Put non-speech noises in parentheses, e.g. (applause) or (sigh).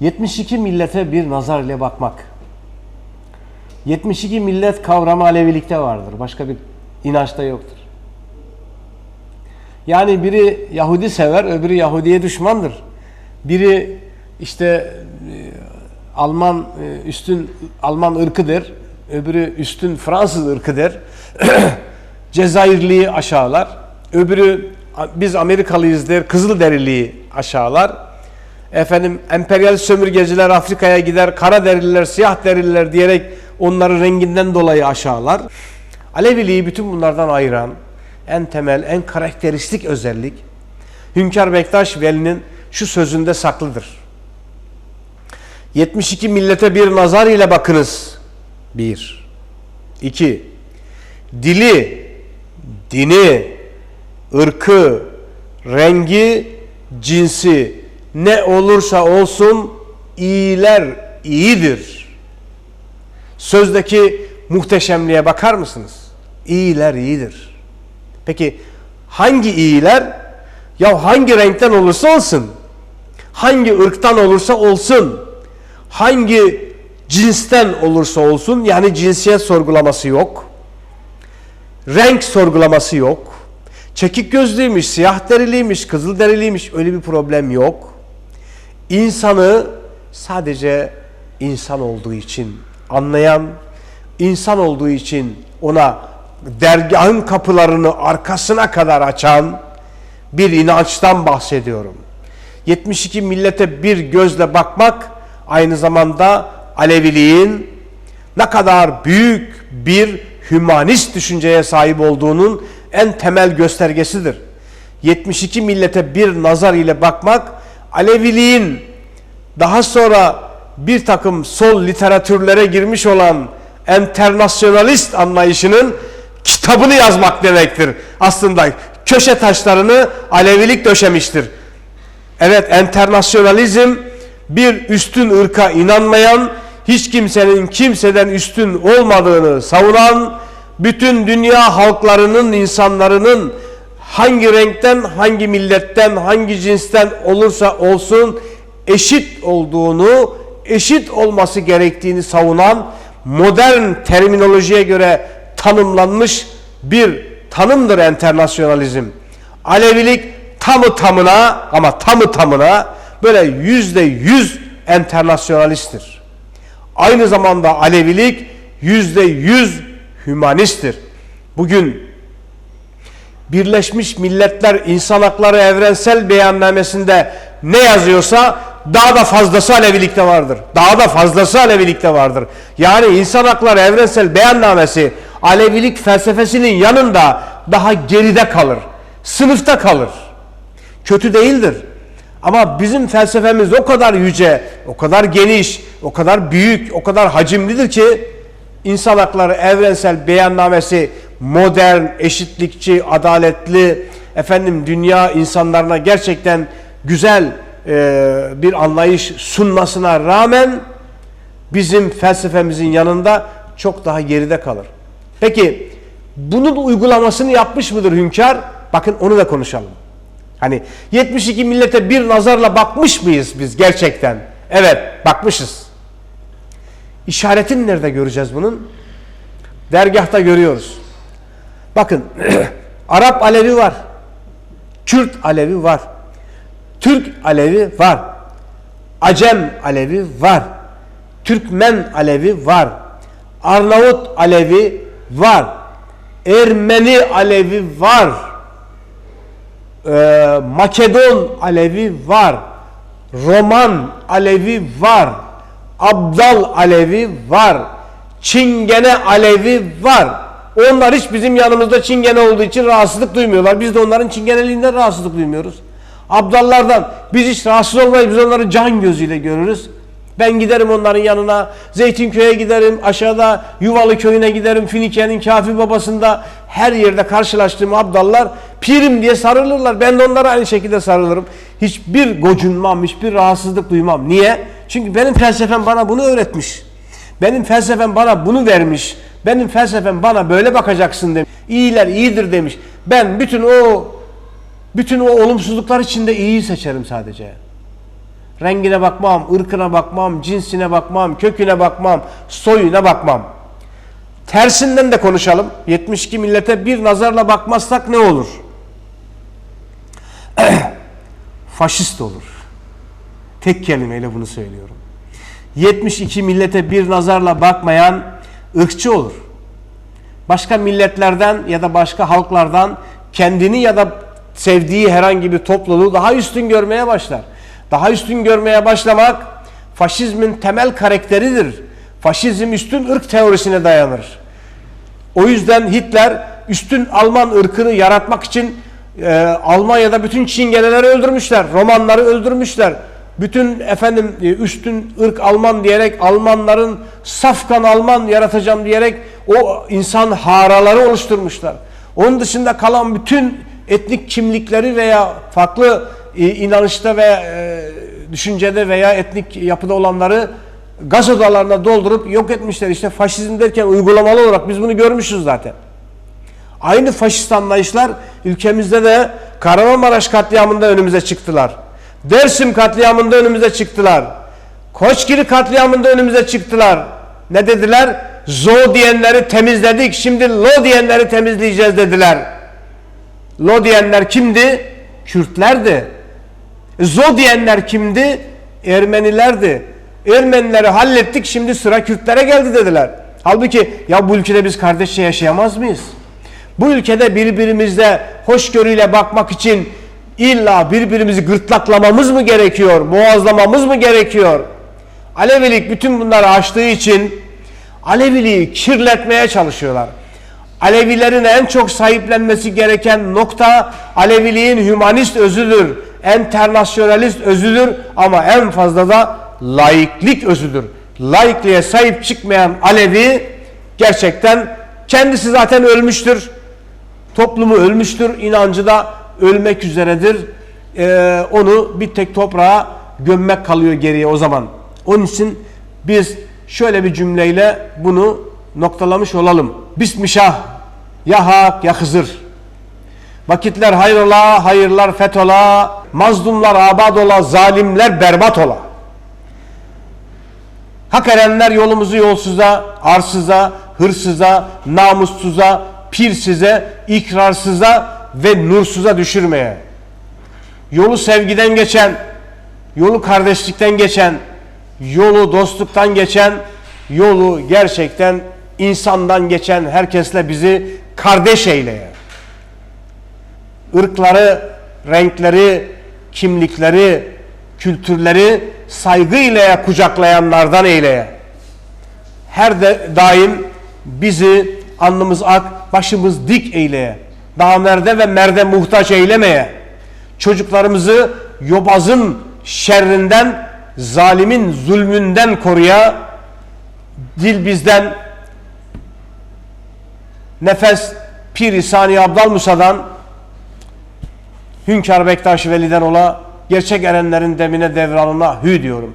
72 millete bir nazar ile bakmak. 72 millet kavramı Alevilikte vardır. Başka bir inançta yoktur. Yani biri Yahudi sever, öbürü Yahudiye düşmandır. Biri işte e, Alman e, üstün Alman ırkıdır, öbürü üstün Fransız ırkıdır. (clears throat) Cezayirliyi aşağılar. Öbürü biz Amerikalıyız der, Kızılderiliyi aşağılar. Efendim emperyal sömürgeciler Afrika'ya gider, kara derililer, siyah derililer diyerek onları renginden dolayı aşağılar. Aleviliği bütün bunlardan ayıran en temel, en karakteristik özellik Hünkar Bektaş Veli'nin şu sözünde saklıdır. 72 millete bir nazar ile bakınız. Bir. İki. Dili, dini, ırkı, rengi, cinsi ne olursa olsun iyiler iyidir. Sözdeki muhteşemliğe bakar mısınız? İyiler iyidir. Peki hangi iyiler? Ya hangi renkten olursa olsun, hangi ırktan olursa olsun, hangi cinsten olursa olsun yani cinsiyet sorgulaması yok. Renk sorgulaması yok. Çekik gözlüymüş, siyah deriliymiş, kızıl deriliymiş öyle bir problem yok. İnsanı sadece insan olduğu için anlayan, insan olduğu için ona dergahın kapılarını arkasına kadar açan bir inançtan bahsediyorum. 72 millete bir gözle bakmak aynı zamanda Aleviliğin ne kadar büyük bir hümanist düşünceye sahip olduğunun en temel göstergesidir. 72 millete bir nazar ile bakmak Aleviliğin daha sonra bir takım sol literatürlere girmiş olan enternasyonalist anlayışının kitabını yazmak demektir. Aslında köşe taşlarını Alevilik döşemiştir. Evet enternasyonalizm bir üstün ırka inanmayan, hiç kimsenin kimseden üstün olmadığını savunan, bütün dünya halklarının, insanlarının hangi renkten, hangi milletten, hangi cinsten olursa olsun eşit olduğunu, eşit olması gerektiğini savunan modern terminolojiye göre tanımlanmış bir tanımdır enternasyonalizm. Alevilik tamı tamına ama tamı tamına böyle yüzde yüz enternasyonalisttir. Aynı zamanda Alevilik yüzde yüz hümanisttir. Bugün Birleşmiş Milletler İnsan Hakları Evrensel Beyannamesinde ne yazıyorsa daha da fazlası Alevilikte vardır. Daha da fazlası Alevilikte vardır. Yani İnsan Hakları Evrensel Beyannamesi Alevilik felsefesinin yanında daha geride kalır. Sınıfta kalır. Kötü değildir. Ama bizim felsefemiz o kadar yüce, o kadar geniş, o kadar büyük, o kadar hacimlidir ki İnsan Hakları Evrensel Beyannamesi modern, eşitlikçi, adaletli, efendim dünya insanlarına gerçekten güzel e, bir anlayış sunmasına rağmen bizim felsefemizin yanında çok daha geride kalır. Peki bunun uygulamasını yapmış mıdır hünkâr? Bakın onu da konuşalım. Hani 72 millete bir nazarla bakmış mıyız biz gerçekten? Evet bakmışız. İşaretini nerede göreceğiz bunun? Dergahta görüyoruz. Bakın Arap Alevi var. Kürt Alevi var. Türk Alevi var. Acem Alevi var. Türkmen Alevi var. Arnavut Alevi var. Ermeni Alevi var. Ee, Makedon Alevi var. Roman Alevi var. Abdal Alevi var. Çingene Alevi var. Onlar hiç bizim yanımızda Çingene olduğu için rahatsızlık duymuyorlar. Biz de onların Çingeneliğinden rahatsızlık duymuyoruz. Abdallardan biz hiç rahatsız olmayız. Biz onları can gözüyle görürüz. Ben giderim onların yanına. Zeytinköy'e giderim. Aşağıda Yuvalı köyüne giderim. Finike'nin kafi babasında her yerde karşılaştığım abdallar pirim diye sarılırlar. Ben de onlara aynı şekilde sarılırım. Hiçbir gocunmam, hiçbir rahatsızlık duymam. Niye? Çünkü benim felsefem bana bunu öğretmiş. Benim felsefem bana bunu vermiş. Benim felsefem bana böyle bakacaksın demiş. İyiler iyidir demiş. Ben bütün o bütün o olumsuzluklar içinde iyiyi seçerim sadece. Rengine bakmam, ırkına bakmam, cinsine bakmam, köküne bakmam, soyuna bakmam. Tersinden de konuşalım. 72 millete bir nazarla bakmazsak ne olur? (clears throat) Faşist olur. Tek kelimeyle bunu söylüyorum. 72 millete bir nazarla bakmayan ırkçı olur. Başka milletlerden ya da başka halklardan kendini ya da sevdiği herhangi bir topluluğu daha üstün görmeye başlar. Daha üstün görmeye başlamak faşizmin temel karakteridir. Faşizm üstün ırk teorisine dayanır. O yüzden Hitler üstün Alman ırkını yaratmak için e, Almanya'da bütün Çingeneleri öldürmüşler. Romanları öldürmüşler. Bütün efendim e, üstün ırk Alman diyerek Almanların safkan Alman yaratacağım diyerek o insan haraları oluşturmuşlar. Onun dışında kalan bütün etnik kimlikleri veya farklı e, inanışta ve e, düşüncede veya etnik yapıda olanları gaz odalarına doldurup yok etmişler. İşte faşizm derken uygulamalı olarak biz bunu görmüşüz zaten. Aynı faşist anlayışlar ülkemizde de Kahramanmaraş katliamında önümüze çıktılar. Dersim katliamında önümüze çıktılar. Koçgiri katliamında önümüze çıktılar. Ne dediler? Zo diyenleri temizledik, şimdi lo diyenleri temizleyeceğiz dediler. Lo diyenler kimdi? Kürtlerdi. Zo diyenler kimdi? Ermenilerdi. Ermenileri hallettik şimdi sıra Kürtlere geldi dediler. Halbuki ya bu ülkede biz kardeşçe yaşayamaz mıyız? Bu ülkede birbirimizle hoşgörüyle bakmak için illa birbirimizi gırtlaklamamız mı gerekiyor? Boğazlamamız mı gerekiyor? Alevilik bütün bunları aştığı için Aleviliği kirletmeye çalışıyorlar. Alevilerin en çok sahiplenmesi gereken nokta Aleviliğin hümanist özüdür, enternasyonalist özüdür ama en fazla da laiklik özüdür. Laikliğe sahip çıkmayan Alevi gerçekten kendisi zaten ölmüştür. Toplumu ölmüştür, inancı da ölmek üzeredir. Ee, onu bir tek toprağa gömmek kalıyor geriye o zaman. Onun için biz şöyle bir cümleyle bunu noktalamış olalım. Bismillah ya hak ya hızır. Vakitler hayrola, hayırlar fetola, mazlumlar abad ola, zalimler berbat ola. Hak erenler yolumuzu yolsuza, arsıza, hırsıza, namussuza, pirsize, ikrarsıza ve nursuza düşürmeye. Yolu sevgiden geçen, yolu kardeşlikten geçen, yolu dostluktan geçen, yolu gerçekten insandan geçen herkesle bizi kardeş eyleye. Irkları, renkleri, kimlikleri, kültürleri saygıyla kucaklayanlardan eyleye. Her de daim bizi alnımız ak, başımız dik eyleye. Daha merde ve merde muhtaç eylemeye. Çocuklarımızı yobazın şerrinden, zalimin zulmünden koruya. Dil bizden, nefes Piri Sani Abdal Musa'dan, Hünkar Bektaş Veli'den ola, gerçek erenlerin demine devranına hü diyorum.